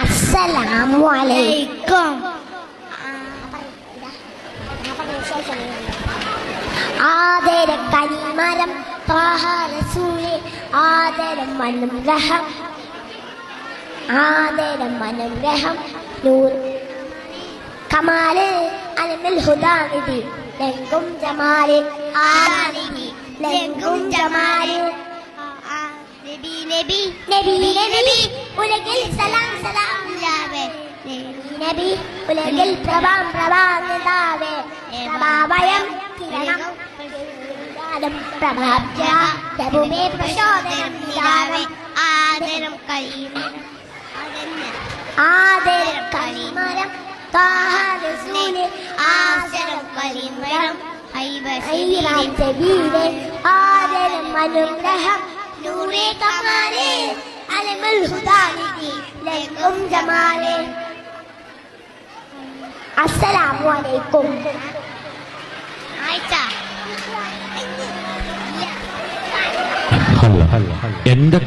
അസ്സലാമു അലൈക്കും ആദര കനിമരം റസൂലെ ആദരം അനുഗ്രഹം ആദരം അനുഗ്രഹം നൂർ കമാൽ അലമിൽ ഹുദാനിധി ലങ്കും ജമാൽ ആദാനിധി ലങ്കും ജമാൽ നബി നബി നബി നബി ഉലകിൽ സലാം സലാം ഇല്ലാവേ നബി ഉലകിൽ പ്രഭാം പ്രഭാതാവേ പ്രഭാവയം കിരണം പ്രഭാബ്ജ പ്രഭുമേ പ്രചോദനം നിലാവേ ആദരം കഴിയും ആദരം കളിമരം ഐറാം ജബീലെ ആദരം അനുഗ്രഹം. നൂറേ കമാലേ അലമുൽ ഹുദാനിധി ലങ്കും ജമാലേ. അസ്സലാമു അലൈക്കും. ആയിച്ച അല്ല എന്റെ